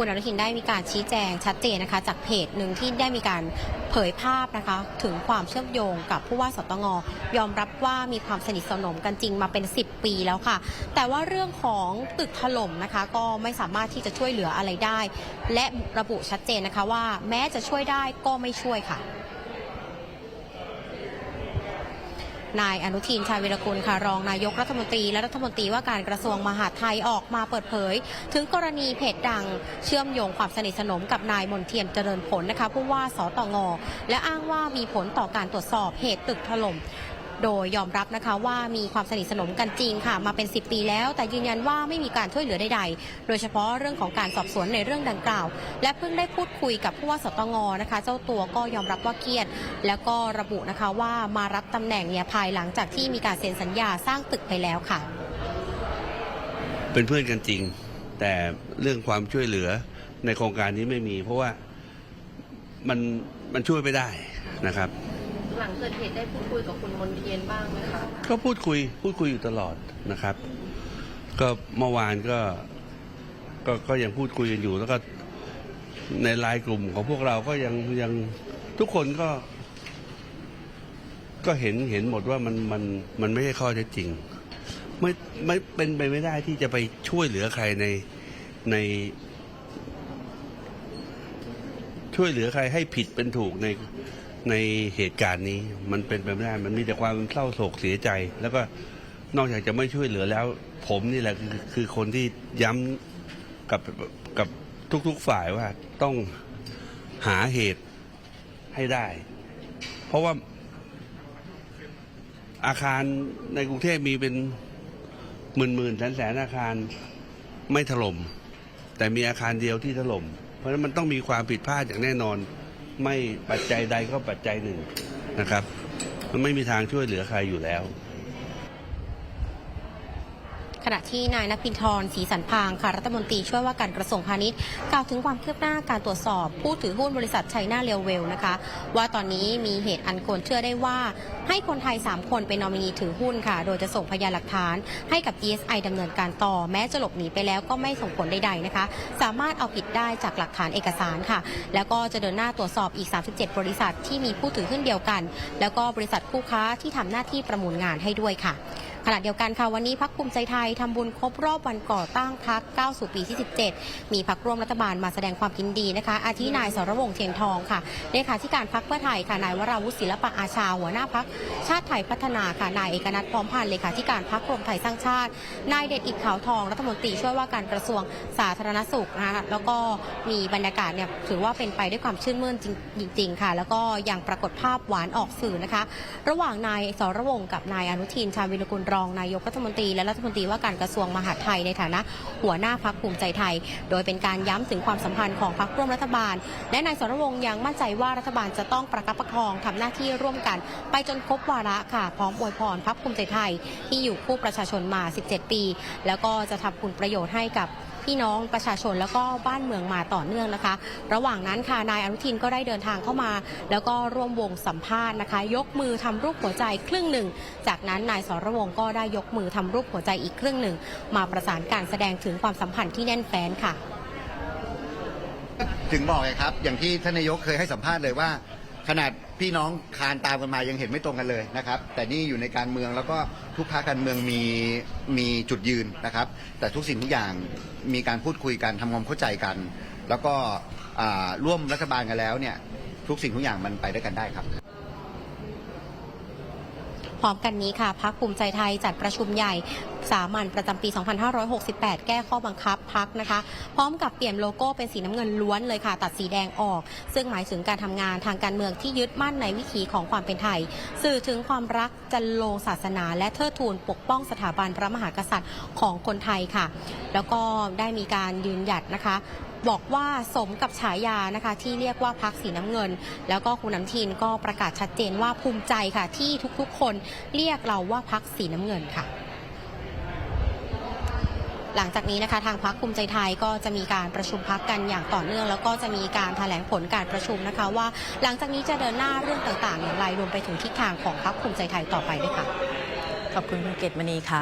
คุณอนุทินได้มีการชี้แจงชัดเจนนะคะ จากเพจหนึ่งที่ได้มีการเผยภาพนะคะ ถึงความเชื่อมโยงกับผู้ว่าสตงยอมรับว่ามีความสนิทสนมกันจริงมาเป็น 10 ปีแล้วค่ะ แต่ว่าเรื่องของตึกถล่มนะคะ ก็ไม่สามารถที่จะช่วยเหลืออะไรได้ และระบุชัดเจนนะคะว่าแม้จะช่วยได้ก็ไม่ช่วยค่ะ นายอนุทินชาญวิรกุลค่ะรองนายกรัฐมนตรีและรัฐมนตรีว่าการกระทรวงมหาดไทยออกมาเปิดเผย ถึงกรณีเพจดังเชื่อมโยงความสนิทสนมกับนายมนเทียนเจริญผลนะคะผู้ว่าสตงและอ้างว่ามีผลต่อการตรวจสอบเหตุตึกถล่ม โดยยอมรับนะคะว่ามีความสนิทสนมกันจริงค่ะ มาเป็น 10 ปีแล้ว แต่ยืนยันว่าไม่มีการช่วยเหลือใดๆ โดยเฉพาะเรื่องของการสอบสวนในเรื่องดังกล่าว และเพิ่งได้พูดคุยกับผู้ว่าสตงนะคะ เจ้าตัวก็ยอมรับว่าเครียด แล้วก็ระบุนะคะว่ามารับตำแหน่งเนี่ยภายหลังจากที่มีการเซ็นสัญญาสร้างตึกไปแล้วค่ะ เป็นเพื่อนกันจริง แต่เรื่องความช่วยเหลือในโครงการนี้ไม่มี เพราะว่ามันมันช่วยไม่ได้นะครับ หลังเกิดเหตุได้พูดคุยกับคุณมนเทียนบ้างไหมคะก็พูดคุยพูดคุยอยู่ตลอดนะครับ ก็เมื่อวานก็ก็ก็ยังพูดคุยกันอยู่แล้วก็ในไลน์กลุ่มของพวกเราก็ยังยังทุกคนก็ ก็เห็นเห็นหมดว่ามันมันมันไม่ใช่ข้อเท็จจริง ไม่ไม่เป็นไปไม่ได้ที่จะไปช่วยเหลือใครในใน ช่วยเหลือใครให้ผิดเป็นถูกใน ในเหตุการณ์นี้มันเป็นไปไม่ได้ มันมีแต่ความเศร้าโศกเสียใจ แล้วก็นอกจากจะไม่ช่วยเหลือแล้ว ผมนี่แหละคือคือคนที่ย้ำกับกับทุกๆฝ่ายว่าต้องหาเหตุให้ได้ เพราะว่าอาคารในกรุงเทพมีเป็นหมื่นหมื่นแสนแสนอาคารไม่ถล่มแต่มีอาคารเดียวที่ถล่มเพราะฉะนั้นมันต้องมีความผิดพลาดอย่างแน่นอน ไม่ปัจจัยใดก็ปัจจัยหนึ่งนะครับ มันไม่มีทางช่วยเหลือใครอยู่แล้ว ขณะที่นายนภินทรศรีสันพางค่ะรัฐมนตรีช่วยว่าการกระทรวงพาณิชย์กล่าวถึงความคืบหน้าการตรวจสอบ ผู้ถือหุ้นบริษัทไชน่าเรลเวลนะคะ ว่าตอนนี้มีเหตุอันควรเชื่อได้ว่า ให้คนไทย 3 คนเป็นนอมินีถือหุ้นค่ะ โดยจะส่งพยานหลักฐานให้กับ DSI ดำเนินการต่อแม้จะหลบหนีไปแล้วก็ไม่ส่งผลใดๆนะคะ สามารถเอาผิดได้จากหลักฐานเอกสารค่ะ แล้วก็จะเดินหน้าตรวจสอบอีก 37 บริษัทที่มีผู้ถือหุ้นเดียวกัน แล้วก็บริษัทคู่ค้าที่ทำหน้าที่ประมูลงานให้ด้วยค่ะ ขณะเดียวกันค่ะวันนี้พักภูมิใจไทยทำบุญครบรอบวันก่อตั้งพักก้าสู่ปีที่ 17 มีพักร่วมรัฐบาลมาแสดงความยินดีนะคะ อาทินายสรวงเทียนทองค่ะเลขาธิการพักเพื่อไทยค่ะนายวราวุฒิศิลปะอาชาหัวหน้าพักชาติไทยพัฒนาค่ะนายเอกนัทพร้อมพันธ์เลขาธิการพักรวมไทยสร้างชาติ นายเดชอิดขาวทองรัฐมนตรีช่วยว่าการกระทรวงสาธารณสุขนะคะแล้วก็มีบรรยากาศเนี่ยถือว่าเป็นไปด้วยความชื่นมื่นจริง ๆ ค่ะ แล้วก็ยังปรากฏภาพหวานออกสื่อนะคะ ระหว่างนายสรวงกับนายอนุทินชาญวิรกุลรองนายกรัฐมนตรีและรัฐมนตรีว่าการกระทรวงมหาดไทยในฐานะหัวหน้าพักภูมิใจไทย โดยเป็นการย้ำถึงความสัมพันธ์ของพักร่วมรัฐบาล และนายสรวงยังมั่นใจว่ารัฐบาลจะต้องประคับประคองทำหน้าที่ร่วมกัน ไปจนครบวาระค่ะ พร้อมอวยพรพักภูมิใจไทย ที่อยู่คู่ประชาชนมา 17 ปี แล้วก็จะทำคุณประโยชน์ให้กับ พี่น้องประชาชนแล้วก็บ้านเมืองมาต่อเนื่องนะคะ ระหว่างนั้นค่ะนายอนุทินก็ได้เดินทางเข้ามา แล้วก็ร่วมวงสัมภาษณ์นะคะ ยกมือทำรูปหัวใจครึ่งหนึ่ง จากนั้นนายสรวงก็ได้ยกมือทำรูปหัวใจอีกครึ่งหนึ่ง มาประสานการแสดงถึงความสัมพันธ์ที่แน่นแฟ้นค่ะ ถึงบอกไงครับ อย่างที่ท่านนายกเคยให้สัมภาษณ์เลยว่า ขนาดพี่น้องคานตามกันมายังเห็นไม่ตรงกันเลยนะครับ แต่นี่อยู่ในการเมืองแล้วก็ทุกพรรคการเมืองมีมีจุดยืนนะครับ แต่ทุกสิ่งทุกอย่างมีการพูดคุยกันทำความเข้าใจกัน แล้วก็อ่าร่วมรัฐบาลกันแล้วเนี่ยทุกสิ่งทุกอย่างมันไปด้วยกันได้ครับ พร้อมกันนี้ค่ะพักภูมิใจไทยจัดประชุมใหญ่สามัญประจำปี 2568 แก้ข้อบังคับพักนะคะ พร้อมกับเปลี่ยนโลโก้เป็นสีน้ำเงินล้วนเลยค่ะ ตัดสีแดงออก ซึ่งหมายถึงการทำงานทางการเมืองที่ยึดมั่นในวิถีของความเป็นไทย สื่อถึงความรักจันโลงศาสนา และเทิดทูนปกป้องสถาบันพระมหากษัตริย์ของคนไทยค่ะ แล้วก็ได้มีการยืนหยัดนะคะบอกว่าสมกับฉายานะคะ ที่เรียกว่าพักสีน้ำเงิน แล้วก็คุณน้ำทินก็ประกาศชัดเจนว่าภูมิใจค่ะ ที่ทุกๆคนเรียกเราว่าพักสีน้ำเงินค่ะ หลังจากนี้นะคะทางพักภูมิใจไทยก็จะมีการประชุมพักกันอย่างต่อเนื่อง แล้วก็จะมีการแถลงผลการประชุมนะคะ ว่าหลังจากนี้จะเดินหน้าเรื่องต่างๆ อย่างไรรวมไปถึงทิศทางของพักภูมิใจไทยต่อไปด้วยค่ะ ขอบคุณคุณเกตมณีค่ะ